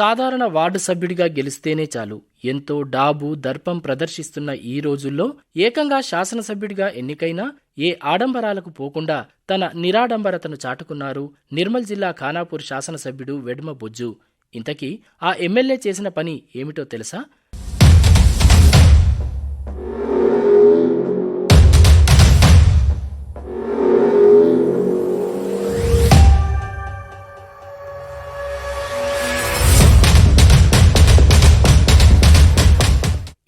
సాధారణ వార్డు సభ్యుడిగా గెలిస్తేనే చాలు. ఎంతో డాబు దర్పం ప్రదర్శిస్తున్న ఈ రోజుల్లో ఏకంగా శాసనసభ్యుడిగా ఎన్నికైనా ఏ ఆడంబరాలకు పోకుండా తన నిరాడంబరతను చాటుకున్నారు నిర్మల్ జిల్లా ఖానాపూర్ శాసనసభ్యుడు వెడ్మ బొజ్జు. ఇంతకీ ఆ ఎమ్మెల్యే చేసిన పని ఏమిటో తెలుసా?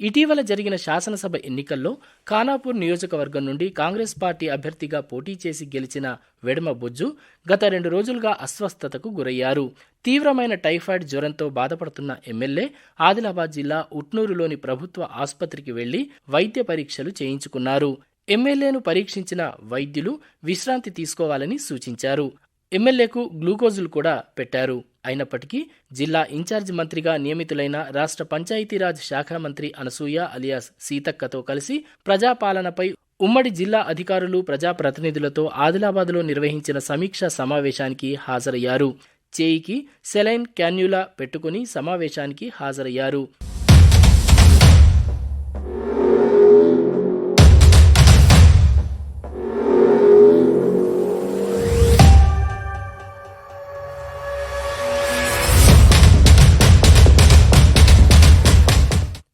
ఇటీవల జరిగిన శాసనసభ ఎన్నికల్లో ఖానాపూర్ నియోజకవర్గం నుండి కాంగ్రెస్ పార్టీ అభ్యర్థిగా పోటీ చేసి గెలిచిన వెడమ బొజ్జు గత రెండు రోజులుగా అస్వస్థతకు గురయ్యారు. తీవ్రమైన టైఫాయిడ్ జ్వరంతో బాధపడుతున్న ఎమ్మెల్యే ఆదిలాబాద్ జిల్లా ఉట్నూరులోని ప్రభుత్వ ఆసుపత్రికి వెళ్ళి వైద్య పరీక్షలు చేయించుకున్నారు. ఎమ్మెల్యేను పరీక్షించిన వైద్యులు విశ్రాంతి తీసుకోవాలని సూచించారు. ఎమ్మెల్యేకు గ్లూకోజులు కూడా పెట్టారు. అయినప్పటికీ జిల్లా ఇన్ఛార్జ్ మంత్రిగా నియమితులైన రాష్ట్ర పంచాయతీరాజ్ శాఖ మంత్రి అనసూయ అలియాస్ సీతక్కతో కలిసి ప్రజాపాలనపై ఉమ్మడి జిల్లా అధికారులు ప్రజాప్రతినిధులతో ఆదిలాబాద్లో నిర్వహించిన సమీక్షా సమావేశానికి హాజరయ్యారు. చేయికి సెలైన్ క్యాన్యులా పెట్టుకుని సమావేశానికి హాజరయ్యారు.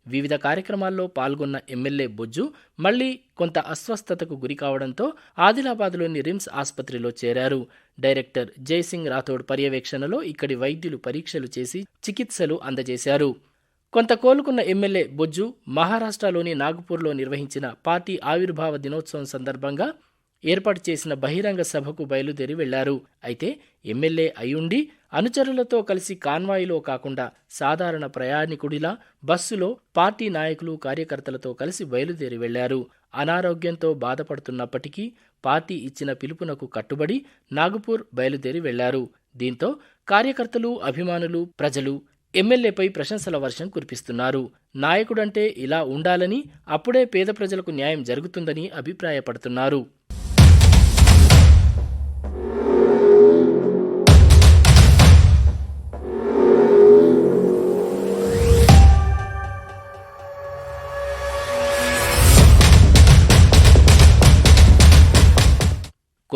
వివిధ కార్యక్రమాల్లో పాల్గొన్న ఎమ్మెల్యే బొజ్జు మళ్ళీ కొంత అస్వస్థతకు గురి కావడంతో ఆదిలాబాద్లోని రిమ్స్ ఆసుపత్రిలో చేరారు. డైరెక్టర్ జయసింగ్ రాథోడ్ పర్యవేక్షణలో ఇక్కడి వైద్యులు పరీక్షలు చేసి చికిత్సలు అందజేశారు. కొంత కోలుకున్న ఎమ్మెల్యే బొజ్జు మహారాష్ట్రలోని నాగపూర్లో నిర్వహించిన పార్టీ ఆవిర్భావ దినోత్సవం సందర్భంగా ఏర్పాటు చేసిన బహిరంగ సభకు బయలుదేరి వెళ్ళారు. అయితే ఎమ్మెల్యే అయ్యుండి అనుచరులతో కలిసి కాన్వాయిలో కాకుండా సాధారణ ప్రయాణికుడిలా బస్సులో పార్టీ నాయకులు కార్యకర్తలతో కలిసి బయలుదేరి వెళ్ళారు. అనారోగ్యంతో బాధపడుతున్నప్పటికీ పార్టీ ఇచ్చిన పిలుపునకు కట్టుబడి నాగపూర్ బయలుదేరి వెళ్ళారు. దీంతో కార్యకర్తలు అభిమానులు ప్రజలు ఎమ్మెల్యేపై ప్రశంసల వర్షం కురిపిస్తున్నారు. నాయకుడంటే ఇలా ఉండాలని అప్పుడే పేద ప్రజలకు న్యాయం జరుగుతుందని అభిప్రాయపడుతున్నారు.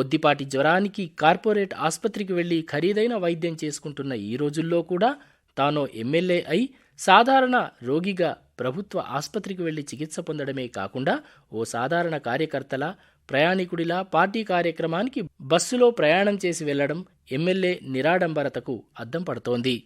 కొద్దిపాటి జ్వరానికి కార్పొరేట్ ఆసుపత్రికి వెళ్ళి ఖరీదైన వైద్యం చేసుకుంటున్న ఈ రోజుల్లో కూడా తాను ఎమ్మెల్యే అయి సాధారణ రోగిగా ప్రభుత్వ ఆసుపత్రికి వెళ్ళి చికిత్స పొందడమే కాకుండా ఓ సాధారణ కార్యకర్తల ప్రయాణికుడిలా పార్టీ కార్యక్రమానికి బస్సులో ప్రయాణం చేసి వెళ్ళడం ఎమ్మెల్యే నిరాడంబరతకు అద్దం పడుతోంది.